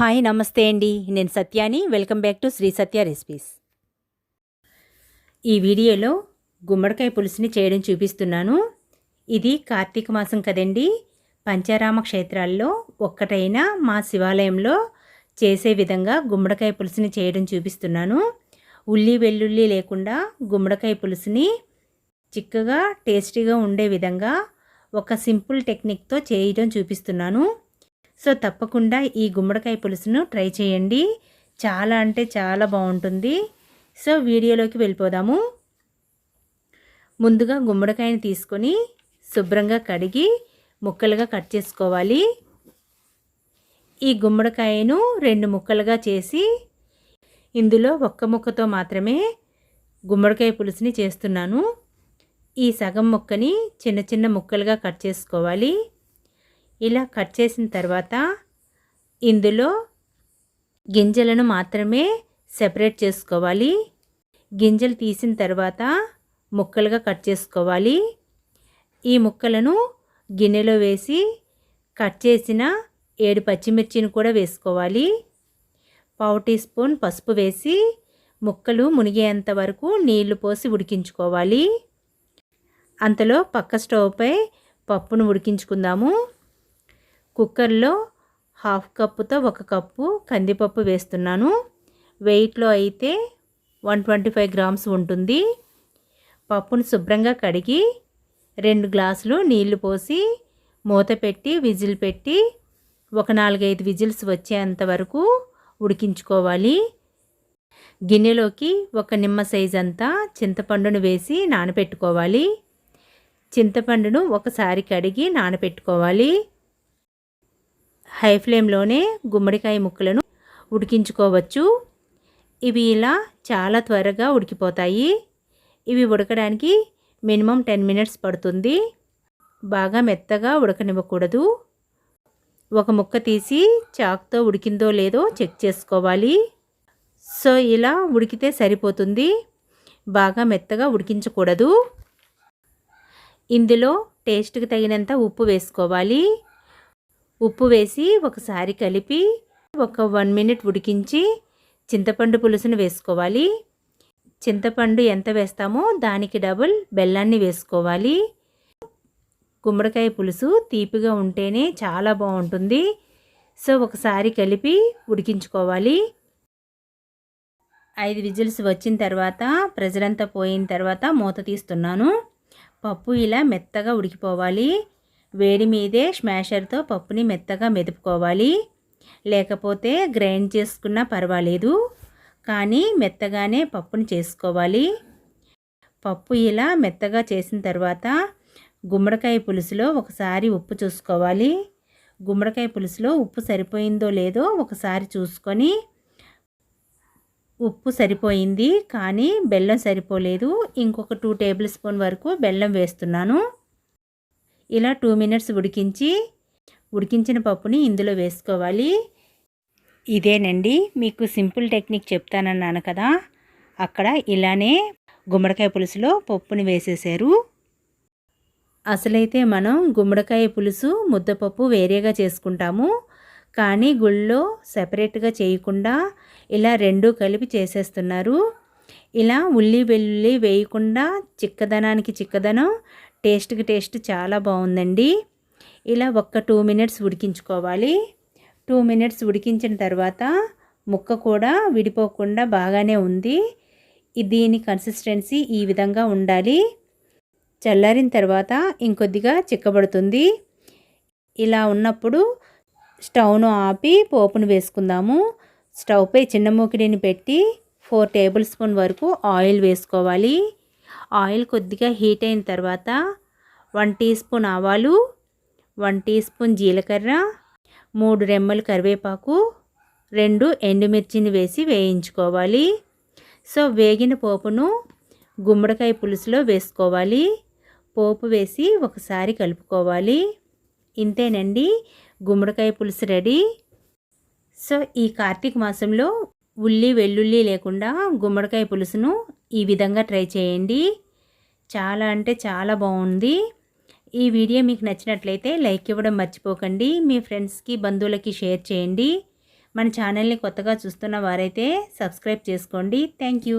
Hi నమస్తే అండి. నేను సత్యాని. Welcome back to Sri Satya recipes. ఈ వీడియోలో గుమ్మడికాయ పులుసుని చేయడం చూపిస్తున్నాను. ఇది కార్తీక మాసం కదండి. పంచారామ క్షేత్రాల్లో ఒక్కటైన మా శివాలయంలో చేసే విధంగా గుమ్మడికాయ పులుసుని చేయడం చూపిస్తున్నాను. ఉల్లి వెల్లుల్లి లేకుండా గుమ్మడికాయ పులుసుని చిక్కగా టేస్టీగా ఉండే విధంగా ఒక సింపుల్ టెక్నిక్తో చేయడం చూపిస్తున్నాను. సో తప్పకుండా ఈ గుమ్మడికాయ పులుసును ట్రై చేయండి. చాలా అంటే చాలా బాగుంటుంది. సో వీడియోలోకి వెళ్ళిపోదాము. ముందుగా గుమ్మడికాయని తీసుకొని శుభ్రంగా కడిగి ముక్కలుగా కట్ చేసుకోవాలి. ఈ గుమ్మడికాయను రెండు ముక్కలుగా చేసి ఇందులో ఒక్క ముక్కతో మాత్రమే గుమ్మడికాయ పులుసుని చేస్తున్నాను. ఈ సగం ముక్కని చిన్న చిన్న ముక్కలుగా కట్ చేసుకోవాలి. ఇలా కట్ చేసిన తర్వాత ఇందులో గింజలను మాత్రమే సెపరేట్ చేసుకోవాలి. గింజలు తీసిన తర్వాత ముక్కలుగా కట్ చేసుకోవాలి. ఈ ముక్కలను గిన్నెలో వేసి కట్ చేసిన ఏడు పచ్చిమిర్చిని కూడా వేసుకోవాలి. పావు టీ స్పూన్ పసుపు వేసి ముక్కలు మునిగేంత వరకు నీళ్ళు పోసి ఉడికించుకోవాలి. అంతలో పక్క స్టవ్పై పప్పును ఉడికించుకుందాము. కుక్కర్లో హాఫ్ కప్పుతో ఒక కప్పు కందిపప్పు వేస్తున్నాను. వెయిట్లో అయితే వన్ ట్వంటీ ఫైవ్ గ్రామ్స్ ఉంటుంది. పప్పును శుభ్రంగా కడిగి రెండు గ్లాసులు నీళ్ళు పోసి మూత పెట్టి విజిల్ పెట్టి ఒక నాలుగైదు విజిల్స్ వచ్చేంత వరకు ఉడికించుకోవాలి. గిన్నెలోకి ఒక నిమ్మ సైజ్ అంతా చింతపండును వేసి నానబెట్టుకోవాలి చింతపండును ఒకసారి కడిగి నానబెట్టుకోవాలి హై ఫ్లేమ్లోనే గుమ్మడికాయ ముక్కలను ఉడికించుకోవచ్చు. ఇవి ఇలా చాలా త్వరగా ఉడికిపోతాయి. ఇవి ఉడకడానికి మినిమం టెన్ మినిట్స్ పడుతుంది. బాగా మెత్తగా ఉడకనివ్వకూడదు. ఒక ముక్క తీసి చాక్తో ఉడికిందో లేదో చెక్ చేసుకోవాలి. సో ఇలా ఉడికితే సరిపోతుంది. బాగా మెత్తగా ఉడికించకూడదు. ఇందులో టేస్ట్కి తగినంత ఉప్పు వేసుకోవాలి. ఉప్పు వేసి ఒకసారి కలిపి ఒక వన్ మినిట్ ఉడికించి చింతపండు పులుసును వేసుకోవాలి. చింతపండు ఎంత వేస్తామో దానికి డబుల్ బెల్లాన్ని వేసుకోవాలి. గుమ్మడికాయ పులుసు తీపిగా ఉంటేనే చాలా బాగుంటుంది. సో ఒకసారి కలిపి ఉడికించుకోవాలి. ఐదు విజిల్స్ వచ్చిన తర్వాత ప్రెజర్ పోయిన తర్వాత మూత తీస్తున్నాను. పప్పు ఇలా మెత్తగా ఉడికిపోవాలి. వేడి మీదే స్మాషర్తో పప్పుని మెత్తగా మెదుపుకోవాలి. లేకపోతే గ్రైండ్ చేసుకున్నా పర్వాలేదు. కానీ మెత్తగానే పప్పుని చేసుకోవాలి. పప్పు ఇలా మెత్తగా చేసిన తర్వాత గుమ్మడికాయ పులుసులో ఒకసారి ఉప్పు చూసుకోవాలి. గుమ్మడికాయ పులుసులో ఉప్పు సరిపోయిందో లేదో ఒకసారి చూసుకొని ఉప్పు సరిపోయింది కానీ బెల్లం సరిపోలేదు. ఇంకొక టూ టేబుల్ స్పూన్ వరకు బెల్లం వేస్తున్నాను. ఇలా టూ మినిట్స్ ఉడికించి ఉడికించిన పప్పుని ఇందులో వేసుకోవాలి. ఇదేనండి మీకు సింపుల్ టెక్నిక్ చెప్తానన్నాను కదా. అక్కడ ఇలానే గుమ్మడికాయ పులుసులో పప్పుని వేసేసారు. అసలైతే మనం గుమ్మడికాయ పులుసు ముద్దపప్పు వేరేగా చేసుకుంటాము. కానీ గుళ్ళో సెపరేట్గా చేయకుండా ఇలా రెండు కలిపి చేసేస్తున్నారు. ఇలా ఉల్లి వెల్లుల్లి వేయకుండా చిక్కదనానికి చిక్కదనం టేస్ట్కి టేస్ట్ చాలా బాగుందండి ఇలా ఒక్క టూ మినిట్స్ ఉడికించుకోవాలి. టూ మినిట్స్ ఉడికించిన తర్వాత ముక్క కూడా విడిపోకుండా బాగానే ఉంది. దీని కన్సిస్టెన్సీ ఈ విధంగా ఉండాలి. చల్లారిన తర్వాత ఇంకొద్దిగా చిక్కబడుతుంది. ఇలా ఉన్నప్పుడు స్టవ్ను ఆపి పోపును వేసుకుందాము. స్టవ్పై చిన్న మూకిడిని పెట్టి ఫోర్ టేబుల్ స్పూన్ వరకు ఆయిల్ వేసుకోవాలి. ఆయిల్ కొద్దిగా హీట్ అయిన తర్వాత వన్ టీ స్పూన్ ఆవాలు వన్ టీ స్పూన్ జీలకర్ర మూడు రెమ్మలు కరివేపాకు రెండు ఎండుమిర్చిని వేసి వేయించుకోవాలి. సో వేగిన పోపును గుమ్మడికాయ పులుసులో వేసుకోవాలి. పోపు వేసి ఒకసారి కలుపుకోవాలి. ఇంతేనండి గుమ్మడికాయ పులుసు రెడీ. సో ఈ కార్తీక మాసంలో ఉల్లి వెల్లుల్లి లేకుండా గుమ్మడికాయ పులుసును ఈ విధంగా ట్రై చేయండి. చాలా అంటే చాలా బాగుంది. ఈ వీడియో మీకు నచ్చినట్లయితే లైక్ ఇవ్వడం మర్చిపోకండి. మీ ఫ్రెండ్స్కి బంధువులకి షేర్ చేయండి. మన ఛానల్ని కొత్తగా చూస్తున్న వారైతే సబ్స్క్రైబ్ చేసుకోండి. Thank you.